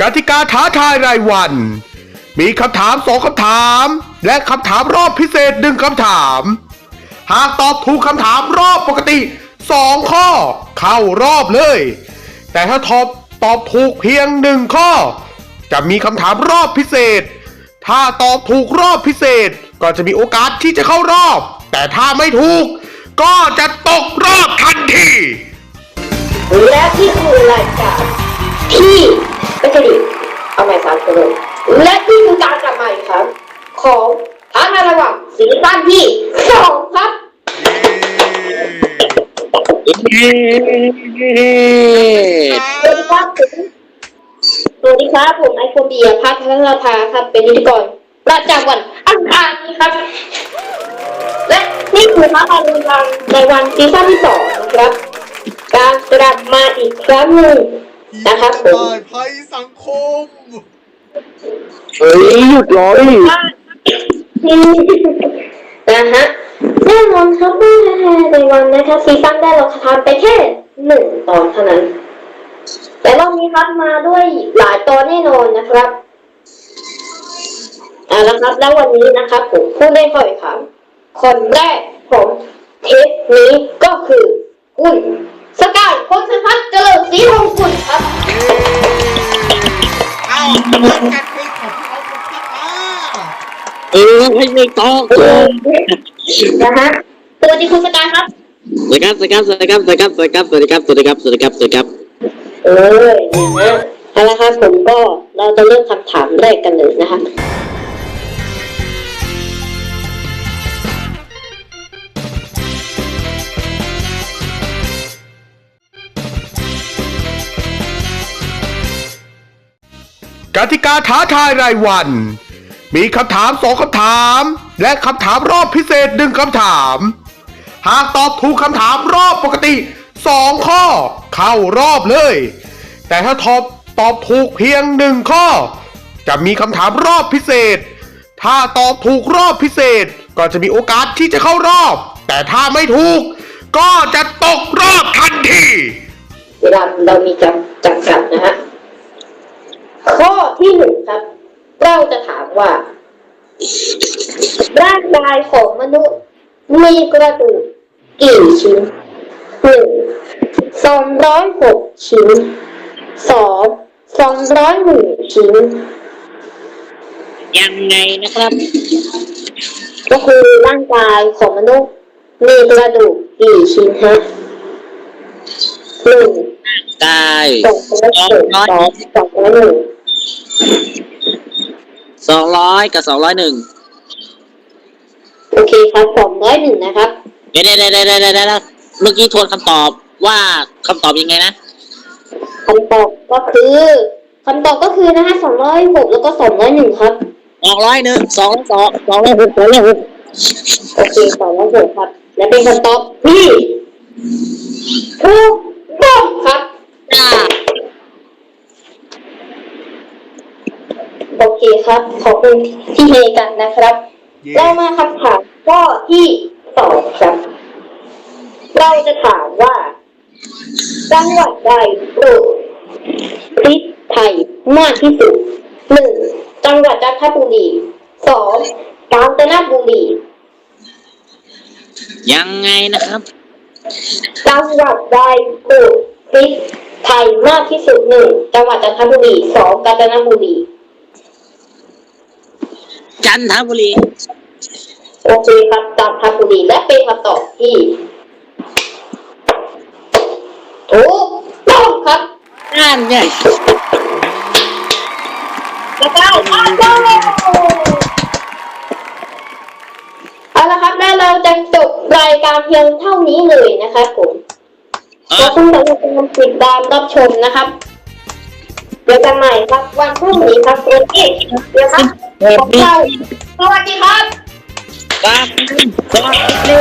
กติกาท้าทายรายวัน มีคำถามสองคำถาม และคำถามรอบพิเศษหนึ่งคำถาม หากตอบถูกคำถามรอบปกติสองข้อ เข้ารอบเลย แต่ถ้าตอบตอบถูกเพียงหนึ่งข้อ จะมีคำถามรอบพิเศษ ถ้าตอบถูกรอบพิเศษ ก็จะมีโอกาสที่จะเข้ารอบ แต่ถ้าไม่ถูก ก็จะตกรอบทันที และที่คือรายการที่ ไม่ใช่ดิเอาใหม่สามคนเลยและที่คือการกลับมาอีกครั้งของท้าทายระหว่างซีซั่นที่สองครับสวัสดีครับผมสวัสดีครับผมไอโฟนเบียร์พัฒนภาครับ เป็นพิธีกรประจำวันอังคารนี้ครับ และนี่คือท้าทายในวันในวันซีซั่นที่สองนะครับ การกลับมาอีกครั้งหนึ่ง นะครับผมตายภัยสังคม เฮ้ยหยุดร้อยนะฮะแน่นอนครับว่าในวันนะครับซีซั่นได้เราทำไปแค่หนึ่งตอนเท่านั้น แต่รอบนี้ครับมาด้วยหลายตอนแน่นอนนะครับเอาละครับแล้ววันนี้นะครับผมผู้เล่นข่อยครับคนแรกของเทปนี้ก็คือคุณ สกายพลสพัฒน์เจริญศรีทองกุลครับ เอ้าแล้วการคุยของเอาคนพักอะเออให้ไม่ต้องนะฮะสวัสดีคุณสกายครับ สวัสดีครับสวัสดีครับสวัสดีครับสวัสดีครับสวัสดีครับสวัสดีครับสวัสดีครับสวัสดีครับสวัสดีครับเออนะฮะเอาละครับผมก็เราจะเริ่มคำถามแรกกันเลยนะคะ กติกาท้าทายรายวัน มีคำถามสองคำถาม และคำถามรอบพิเศษหนึ่งคำถาม หากตอบถูกคำถามรอบปกติสองข้อ เข้ารอบเลย แต่ถ้าตอบตอบถูกเพียงหนึ่งข้อ จะมีคำถามรอบพิเศษ ถ้าตอบถูกรอบพิเศษ ก็จะมีโอกาสที่จะเข้ารอบ แต่ถ้าไม่ถูก ก็จะตกรอบทันที เวลาเรามีจำจำกัดนะฮะ ข้อที่หนึ่งครับ เราจะถามว่า ร่างกายของมนุษย์ มีกระดูกกี่ชิ้นหนึ่งสองร้อยหกชิ้นสองสองร้อยหนึ่งชิ้น ยังไงนะครับ ก็คือร่างกายของมนุษย์ มีกระดูกกี่ชิ้นฮะหนึ่งกายสองร้อยหนึ่งสองสองร้อยหนึ่ง สองร้อยกับสองร้อยหนึ่งโอเคครับสองร้อยหนึ่งนะครับเดี๋ยวเดี๋ยวเดี๋ยวเดี๋ยวเดี๋ยวเดี๋ยวเมื่อกี้ทวนคำตอบว่าคำตอบยังไงนะคำตอบก็คือคำตอบก็คือนะฮะสองร้อยหกแล้วก็สองร้อยหนึ่งครับสองร้อยหนึ่งสองร้อยสองสองร้อยหกสองร้อยหกโอเคสองร้อยหกครับ และเป็นคำตอบที่ คครับขอบคุณที่เฮกันนะครับ เรามาคำถามข้อที่สองครับ เราจะถามว่า จังหวัดใดปลูกพริกไทยมากที่สุดหนึ่งจังหวัดจันทบุรีสองกาญจนบุรียังไงนะครับจังหวัดใดปลูกพริกไทยมากที่สุดหนึ่งจังหวัดจันทบุรีสองกาญจนบุรี จันทบุรี โอเคครับจันทบุรีและเป็นคำตอบที่ถูกต้องครับนั่นไงแล้วก็มาโต้เอาละครับแล้วเราจะจบรายการเพียงเท่านี้เลยนะครับผมเอขออบคุณสำหรับการติดตามรับชมนะครับเจอกันใหม่ครับวันพรุ่งนี้ครับวันนี้เดี๋ยวครับ ของเราสวัสดีครับ ครับสวัสดี